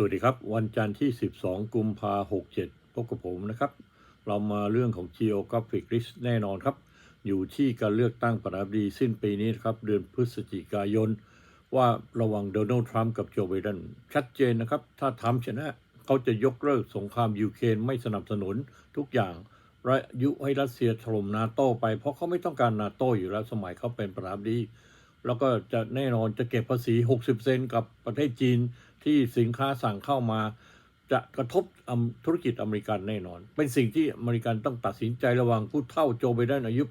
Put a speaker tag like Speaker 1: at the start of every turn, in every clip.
Speaker 1: สวัสดีครับ วันจันทร์ที่ 12 กุมภา67พบกับผมนะครับ เรามาเรื่องของ Geographic Risk แน่นอนครับ อยู่ที่การเลือกตั้งประธานาธิบดีสิ้นปีนี้นครับ เดือนพฤศจิกายน ว่าระว่างโดนัลด์ทรัมป์กับโจไบเดนชัดเจนนะครับ ถ้าทำชนะเขาจะยกเลิกสงครามยูเครนไม่สนับสนุนทุกอย่างและยุให้รัสเซียถล่มนาโต้ไป เพราะเขาไม่ต้องการนาโต้อยู่แล้วสมัยเขาเป็นประธานาธิบดีแล้วก็จะแน่นอนจะเก็บภาษี 60 เซนกับประเทศจีน ที่สินค้าสั่งเข้ามา จะกระทบธุรกิจอเมริกันแน่นอน เป็นสิ่งที่อเมริกันต้องตัดสินใจระหว่างผู้เฒ่าโจไบเดนอายุ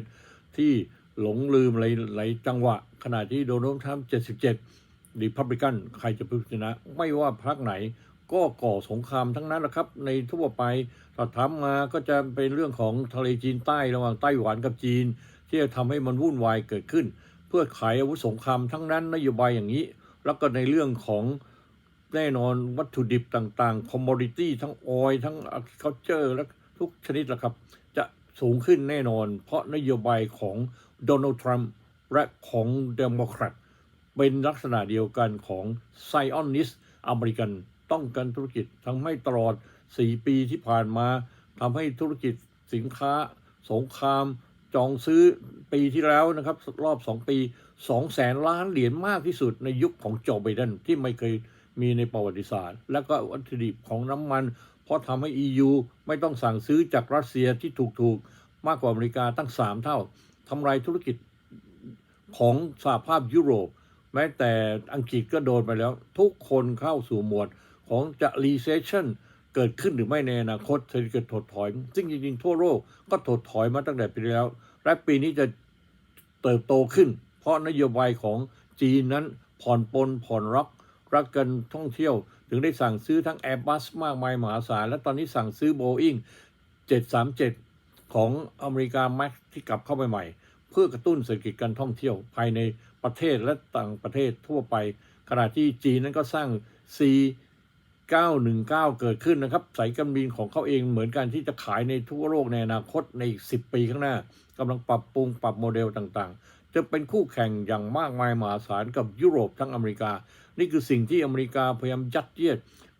Speaker 1: 81 ที่หลงลืมหลายหลายจังหวะ ขณะที่โดนัลด์ทรัมป์77รีพับลิกันใครจะพิจารณาไม่ว่าพรรคไหนก็ก่อสงครามทั้งนั้นแหละครับ ในทั่วไปถ้าทำมาก็จะเป็นเรื่องของทะเลจีนใต้ระหว่างไต้หวันกับจีน ที่จะทำให้มันวุ่นวายเกิดขึ้น เพื่อขายอาวุธสงครามทั้งนั้นนโยบายอย่างนี้ แล้วก็ในเรื่องของแน่นอนวัตถุดิบต่างๆคอมมอดิตี้ทั้งออยทั้งเคาเจอร์และทุกชนิดละครับ จะสูงขึ้นแน่นอน เพราะนโยบายของโดนัลด์ทรัมป์และของเดโมแครตเป็นลักษณะเดียวกันของไซออนนิสอเมริกันต้องการธุรกิจทำให้ตลอด 4 ปีที่ผ่านมาทำให้ธุรกิจสินค้า สงคราม จองซื้อปีที่แล้วนะครับ รอบ 2 ปี 2 แสนล้านเหรียญมากที่สุดในยุคของโจไบเดนที่ไม่เคยมีในประวัติศาสตร์ แล้วก็วัตถุดิบของน้ำมัน เพราะทำให้ EU ไม่ต้องสั่งซื้อจากรัสเซียที่ถูกๆ มากกว่าอเมริกาตั้ง 3 เท่าทำลายธุรกิจของสหภาพยุโรป แม้แต่อังกฤษก็โดนไปแล้ว ทุกคนเข้าสู่หมวดของจะ recession เกิดขึ้นหรือไม่ในอนาคตเศรษฐกิจถดถอย ซึ่งจริงๆ ทั่วโลกก็ถดถอยมาตั้งแต่ปีแล้ว และปีนี้จะเติบโตขึ้น เพราะนโยบายของจีนนั้นผ่อนปลนผ่อนรักรักกันท่องเที่ยว ถึงได้สั่งซื้อทั้ง Airbus มากมายมหาศาล และตอนนี้สั่งซื้อ Boeing 737 ของอเมริกาแม็กที่กลับเข้าไปใหม่ เพื่อกระตุ้นเศรษฐกิจการท่องเที่ยวภายในประเทศและต่างประเทศทั่วไป ขณะที่จีนนั้นก็สร้าง C 919 เกิดขึ้นนะครับ สายการบินของเขาเองเหมือนกันที่จะขายในทั่วโลกในอนาคตในอีก 10 ปีข้างหน้ากำลังปรับปรุงปรับโมเดลต่างๆ จะเป็นคู่แข่งอย่างมากมายมหาศาลกับยุโรปทั้งอเมริกา นี่คือสิ่งที่อเมริกาพยายามยัดเยียด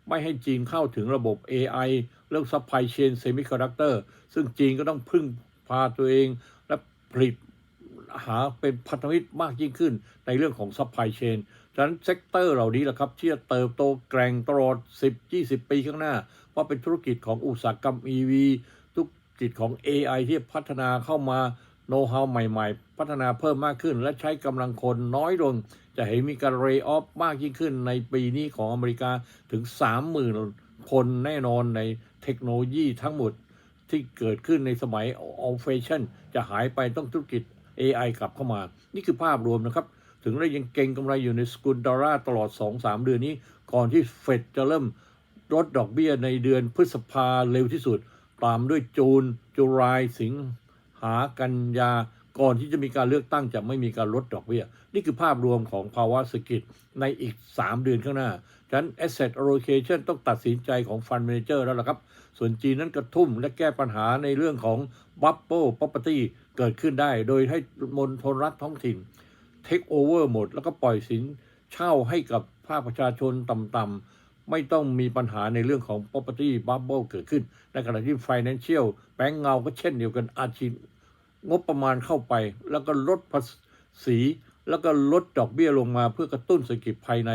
Speaker 1: ไม่ให้จีนเข้าถึงระบบ AI เรื่อง supply chain semiconductor ซึ่งจีนก็ต้องพึ่งพาตัวเองและผลิต หาเป็นพันธมิตรมากยิ่งขึ้นในเรื่องของ supply chain ฉะนั้นเซกเตอร์เหล่านี้แหละครับที่จะเติบโตแกร่งตลอด 10-20 ปีข้างหน้าเพราเป็นธุรกิจของอุตสาหกรรม EV ธุรกิจของ AI ที่พัฒนาเข้ามาโน้ต h าวใหม่ๆ พัฒนาเพิ่มมากขึ้น และใช้กำลังคนน้อยลง จะเห็นมีการ lay off มากยิ่งขึ้นในปีนี้ของอเมริกาถึง 30,000 คนแน่นอนในเทคโนโลยีทั้งหมดที่เกิดขึ้นในสมัย old fashion จะหายไปต้องธุรกิจ AI กลับเข้ามา นี่คือภาพรวมนะครับ ถึงได้ยังเก่งกำไรอยู่ในสกุลดอลลาร์ตลอด 2-3 เดือนนี้ ก่อนที่เฟดจะเริ่มลดดอกเบี้ยในเดือนพฤษภาเร็วที่สุด ตามด้วยจูนจุลายสิงหากันยา ก่อนที่จะมีการเลือกตั้งจะไม่มีการลดดอกเบี้ย นี่คือภาพรวมของภาวะเศรษฐกิจในอีก 3 เดือนข้างหน้า ฉะนั้น asset allocation ต้องตัดสินใจของ fund manager แล้วล่ะครับ ส่วนจีนนั้นกระทุ่มและแก้ปัญหาในเรื่องของ bubble property เกิดขึ้นได้โดยให้มณฑลรัฐท้องถิ่น take over หมด แล้วก็ปล่อยสินเช่าให้กับภาคประชาชนต่ำๆไม่ต้องมีปัญหาในเรื่องของ property bubble เกิดขึ้น ในขณะที่ financial แบงก์เงาก็เช่นเดียวกันอาชีพงบประมาณเข้าไป แล้วก็ลดภาษีแล้วก็ลดดอกเบี้ยลงมาเพื่อกระตุ้นเศรษฐกิจภายใน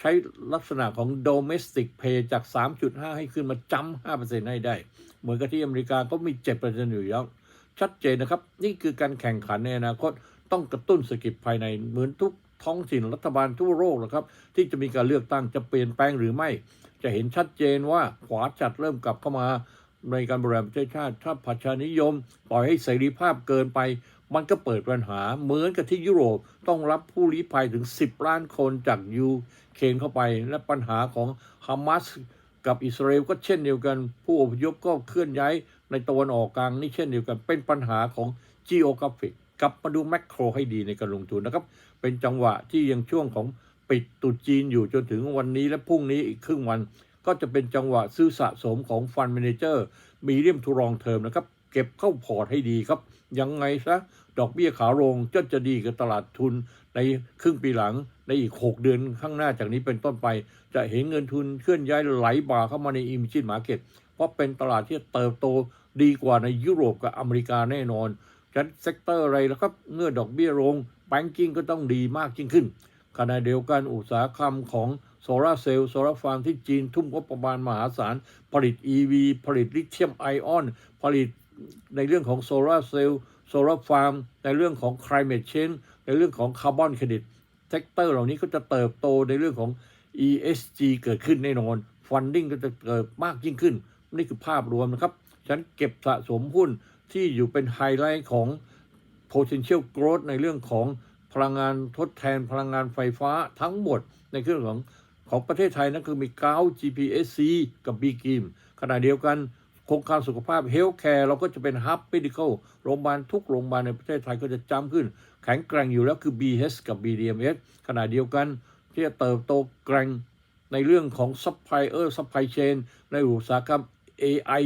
Speaker 1: ใช้ลักษณะของ domestic pay จาก 3.5 ให้ขึ้นมาจำ5%ให้ได้ เหมือนกับที่อเมริกาก็มี 7%อยู่แล้ว ชัดเจนนะครับ นี่คือการแข่งขันในอนาคตต้องกระตุ้นเศรษฐกิจภายในเหมือนทุกท้องถิ่นรัฐบาลทั่วโลกนะครับ ที่จะมีการเลือกตั้งจะเปลี่ยนแปลงหรือไม่ จะเห็นชัดเจนว่าขวาจัดเริ่มกลับเข้ามาในการบริหารประเทศชาติถ้าประชานิยม ปล่อยให้เสรีภาพเกินไป มันก็เปิดปัญหา เหมือนกับที่ยุโรปต้องรับผู้ลี้ภัยถึง 10 ล้านคนจากยูเครนเข้าไป และปัญหาของฮามาสกับอิสราเอลก็เช่นเดียวกัน ผู้อพยพก็เคลื่อนย้าย ในตะวันออกกลางนี่เช่นเดียวกัน เป็นปัญหาของ geographic กลับมาดูแมกโครให้ดีในการลงทุนนะครับ เป็นจังหวะที่ยังช่วงของปิดตุจีนอยู่จนถึงวันนี้และพรุ่งนี้อีกครึ่งวัน ก็จะเป็นจังหวะซื้อสะสมของฟันเมนเจอร์มีเรียมทูรองเทอมนะครับ เก็บเข้าพอร์ตให้ดีครับ ยังไงซะดอกเบี้ยขาลงจะจะดีกับตลาดทุนในครึ่งปีหลังในอีก 6 เดือนข้างหน้าจากนี้เป็นต้นไป จะเห็นเงินทุนเคลื่อนย้ายไหลบ่าเข้ามาในอิมจินมาร์เก็ตเพราะเป็นตลาดที่เติบโต ดีกว่าในยุโรปกับอเมริกาแน่นอนฉะนั้นเซกเตอร์อะไรแล้วครับเมื่อดอกเบี้ยลงแบงกิ้งก็ต้องดีมากยิ่งขึ้นขณะเดียวกันอุตสาหกรรมของโซลาร์เซลล์โซลาร์ฟาร์มที่จีนทุ่มงบประมาณมหาศาล ผลิต EV ผลิตลิเธียมไอออน ผลิตในเรื่องของโซลาร์เซลล์โซลาร์ฟาร์ม ในเรื่องของ climate change ในเรื่องของคาร์บอนเครดิตเซกเตอร์เหล่านี้ก็จะเติบโตในเรื่องของ ESG เกิดขึ้นแน่นอน funding ก็จะเกิดมากยิ่งขึ้น นี่คือภาพรวมนะครับ ฉันเก็บสะสมหุ้นที่อยู่เป็นไฮไลท์ของ potential growth ในเรื่องของพลังงานทดแทนพลังงานไฟฟ้าทั้งหมดในเรื่องของของประเทศไทยนั่นคือมีก้า GPSC กับ b g i m ขณะเดียวกันโครงการสุขภาพ Healthcare เราก็จะเป็น Hub Medical โรงพยาบาลทุกโรงพยาบาลในประเทศไทยก็จะจำขึ้น แข็งแกร่งอยู่แล้วคือ BH กับ BDMS ขณะเดียวกันที่จะเติบโตแกร่งในเรื่องของ Supplier Supply Chain ในอุตสาหกรรม AI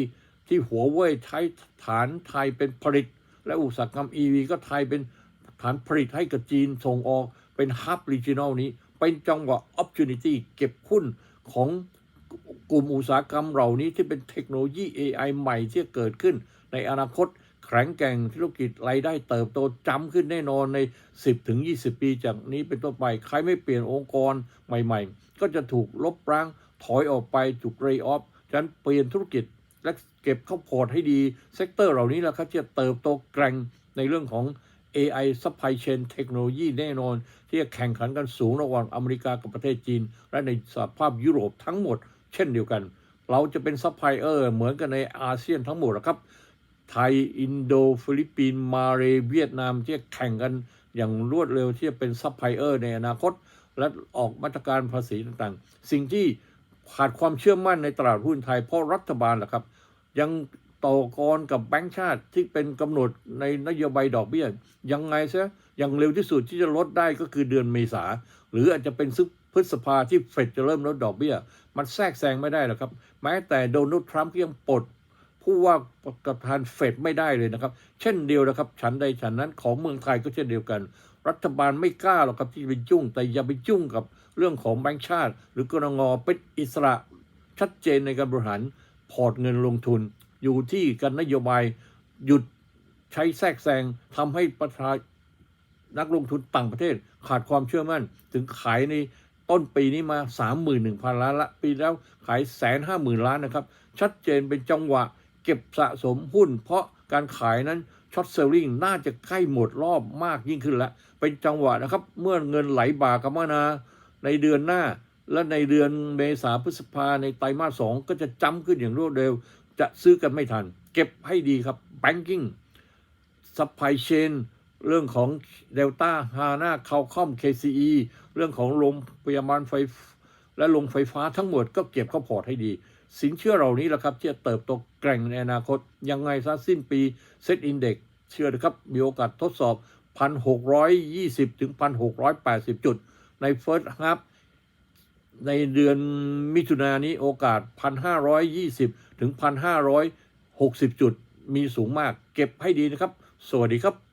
Speaker 1: ที่หัวเว่ยใช้ฐานไทยเป็นผลิต และอุตสาหกรรม EV ก็ไทยเป็นฐานผลิตให้กับจีนส่งออกเป็นฮับ r ีจ o n น l นี้ เป็นจังหวะ opportunity เก็บหุ้นของกลุ่มอุตสาหกรรมเหล่านี้ที่เป็นเทคโนโลยี AI ใหม่ที่เกิดขึ้น ในอนาคตแข็งแกร่งธุรกิจรายได้เติบโตจำขึ้นแน่นอนใน 10-20 ปีจากนี้เป็นต้นไป ใครไม่เปลี่ยนองค์กรใหม่ ๆ ก็จะถูกลบล้างถอยออกไปถูกเรย์ออฟฉันเปลี่ยนธุรกิจ และเก็บเข้าพอร์ตให้ดีเซกเตอร์เหล่านี้แหละครับที่จะเติบโตแกร่งในเรื่องของ AI supply chain เทคโนโลยีแน่นอน ที่จะแข่งขันกันสูงระหว่างอเมริกากับประเทศจีน และในสหภาพยุโรปทั้งหมด เช่นเดียวกัน เราจะเป็นซัพพลายเออร์เหมือนกันในอาเซียนทั้งหมดนะครับ ไทย อินโด ฟิลิปปินส์มาเลเวียดนามที่จะแข่งกันอย่างรวดเร็วที่จะเป็นซัพพลายเออร์ในอนาคต และออกมาตรการภาษีต่างๆ สิ่งที่ ขาดความเชื่อมั่นในตลาดหุ้นไทย เพราะรัฐบาลแหละครับ ยังต่อกรกับแบงก์ชาติที่เป็นกำหนดในนโยบายดอกเบี้ย ยังไงซะอย่างเร็วที่สุดที่จะลดได้ก็คือเดือนเมษา หรืออาจจะเป็นซึพฤษภาที่เฟดจะเริ่มลดดอกเบี้ย มันแทรกแซงไม่ได้หรอกครับ แม้แต่โดนัลด์ทรัมป์ก็ยังปลดผู้ว่าประธานเฟดไม่ได้เลยนะครับ เช่นเดียวนะครับ ฉันใดฉันนั้นของเมืองไทยก็เช่นเดียวกัน รัฐบาลไม่กล้าหรอกครับที่จะไปยุ่ง แต่อย่าไปยุ่งกับเรื่องของแบงก์ชาติ หรือกรงงเป็นอิสระชัดเจนในการบริหารพอร์ตเงินลงทุน อยู่ที่การนโยบายหยุดใช้แทรกแซงทำให้ประชานักลงทุนต่างประเทศขาดความเชื่อมั่น ถึงขายในต้นปีนี้มา 31,000 ล้านละปีแล้วขายแสนห้าหมื่นล้านนะครับ ชัดเจนเป็นจังหวะเก็บสะสมหุ้น เพราะการขายนั้น ช็อตเซลลิงน่าจะใกล้หมดรอบมากยิ่งขึ้นแล้ว เป็นจังหวะนะครับ เมื่อเงินไหลบ่ากมนาในเดือนหน้า และในเดือนเมษาพฤษภาในไตรมาสสองก็จะจำขึ้นอย่างรวดเร็ว จะซื้อกันไม่ทัน เก็บให้ดีครับ banking supply chain เรื่องของ Delta h a n a c a l c o m KCE เรื่องของโรงพยาบาลไฟและโรงไฟฟ้าทั้งหมดก็เก็บเข้าพอร์ตให้ดี สินเชื่อเหล่านี้แหละครับที่จะเติบโตแกร่งในอนาคต ยังไงซะสิ้นปีเซ็ตอินเด็ก เชื่อนะครับ มีโอกาสทดสอบ 1,620 ถึง 1,680 จุด ใน First ครับในเดือนมิถุนายนนี้โอกาส 1,520 ถึง 1,560 จุด มีสูงมาก เก็บให้ดีนะครับ สวัสดีครับ